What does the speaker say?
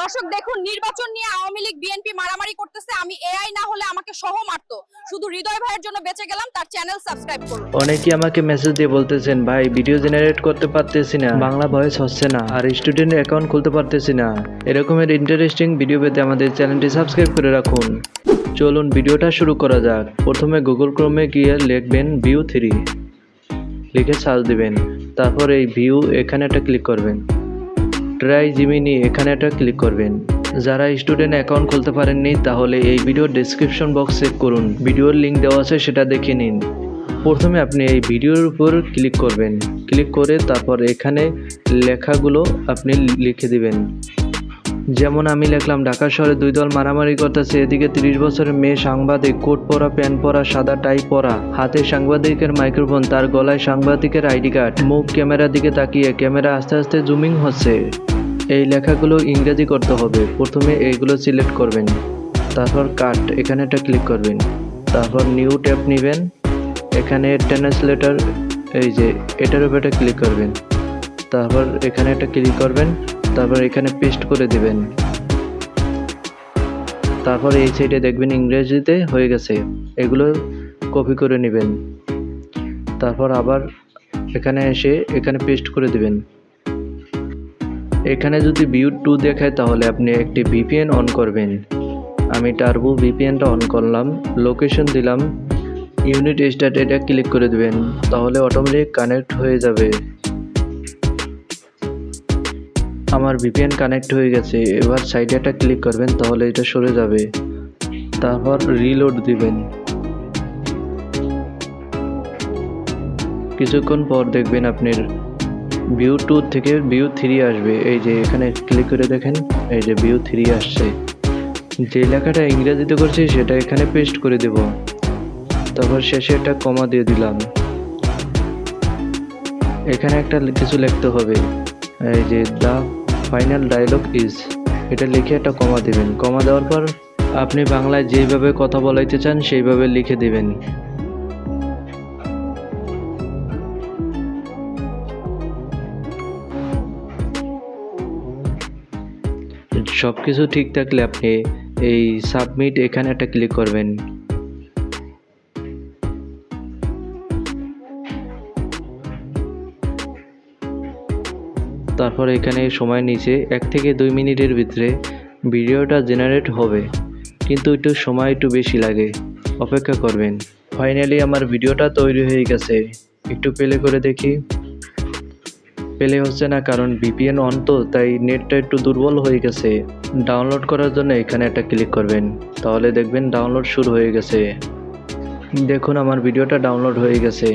দর্শক দেখুন, নির্বাচন নিয়ে আওয়ামী লীগ, বিএনপি মারামারি করতেছে। আমি এআই না হলে আমাকে সহ মারতো। শুধু হৃদয় ভাইয়ের জন্য বেঁচে গেলাম, তার চ্যানেল সাবস্ক্রাইব করুন। অনেকেই আমাকে মেসেজ দিয়ে বলতেছেন, ভাই ভিডিও জেনারেট করতে পারতেছি না। বাংলা ভয়েস হচ্ছে না, আর স্টুডেন্ট অ্যাকাউন্ট খুলতে পারতেছি না। এরকমের ইন্টারেস্টিং ভিডিও পেতে আমাদের চ্যানেলটি সাবস্ক্রাইব করে রাখুন। চলুন ভিডিওটা শুরু করা যাক। প্রথমে গুগল ক্রোমে গিয়ে লিখবেন ভিউ থ্রি লিখে সার্চ দিবেন। তারপর এই ভিউ এখানে একটা ক্লিক করবেন। ট্রাই জিমিনি, এখানে একটা ক্লিক করবেন। যারা স্টুডেন্ট অ্যাকাউন্ট খুলতে পারেননি, তাহলে এই ভিডিওর ডেসক্রিপশন বক্স চেক করুন। ভিডিওর লিঙ্ক দেওয়া আছে, সেটা দেখে নিন। প্রথমে আপনি এই ভিডিওর উপর ক্লিক করবেন। ক্লিক করে তারপর এখানে লেখাগুলো আপনি লিখে দিবেন। যেমন আমি লিখলাম, ঢাকা শহরে দুই দল মারামারি করতেছে, এদিকে তিরিশ বছরের মেয়ে সাংবাদিক, কোট পরা, প্যান্ট পরা, সাদা টাই পরা, হাতে সাংবাদিকের মাইক্রোফোন, তার গলায় সাংবাদিকের আইডি কার্ড, মুখ ক্যামেরার দিকে তাকিয়ে, ক্যামেরা আস্তে আস্তে জুমিং হচ্ছে। এই লেখাগুলো ইংরেজি করতে হবে। প্রথমে এইগুলো সিলেক্ট করবেন। তারপর কাট, এখানে একটা ক্লিক করবেন। তারপর নিউ ট্যাব নেবেন। এখানে ট্রান্সলেটর, এই যে, এটার উপর একটা ক্লিক করবেন। তারপর এখানে একটা ক্লিক করবেন। তারপর এখানে পেস্ট করে দিবেন। তারপর এই সাইডে দেখবেন ইংরেজিতে হয়ে গেছে। এগুলো কপি করে নেবেন। তারপর আবার এখানে এসে এখানে পেস্ট করে দিবেন। এখানে যদি ভিউ টু দেখায় তাহলে আপনি একটি ভিপিএন অন করবেন। আমি টার্বো ভিপিএনটা অন করলাম লোকেশন দিলাম ইউনিট স্টার্ট এটা ক্লিক করে দেবেন, তাহলে অটোমেটিক কানেক্ট হয়ে যাবে। আমার ভিপিএন কানেক্ট হয়ে গেছে, এবার সাইডে একটা ক্লিক করবেন, তাহলে এটা সরে যাবে। তারপর রিলোড দিবেন। কিছুক্ষণ পর দেখবেন আপনার ভিউ টু থেকে ভিউ থ্রি আসবে। এই যে এখানে ক্লিক করে দেখেন, এই যে ভিউ থ্রি আসছে। যে লেখাটা ইংরেজিতে করছি, সেটা এখানে পেস্ট করে দেব। তারপর শেষে একটা কমা দিয়ে দিলাম। এখানে একটা কিছু লিখতে হবে। এই যে দ্য ফাইনাল ডায়লগ ইজ এটা লিখে একটা কমা দিবেন। কমা দেওয়ার পর আপনি বাংলায় যেভাবে কথা বলাইতে চান, সেইভাবে লিখে দিবেন। সব কিছু ঠিক থাকলে আপনি এই সাবমিট এখানে একটা ক্লিক করবেন। তারপর এখানে সময় নিচে এক থেকে দুই মিনিটের ভিতরে ভিডিওটা জেনারেট হবে। কিন্তু একটু সময় একটু বেশি লাগে, অপেক্ষা করবেন। ফাইনালি আমার ভিডিওটা তৈরি হয়ে গেছে। একটু প্লে করে দেখি। প্লে হচ্ছে না, কারণ বিপিএন অন তো, তাই নেটটা একটু দুর্বল হয়ে গেছে। ডাউনলোড করার জন্য এখানে একটা ক্লিক করবেন। তাহলে দেখবেন ডাউনলোড শুরু হয়ে গেছে। দেখুন, আমার ভিডিওটা ডাউনলোড হয়ে গেছে।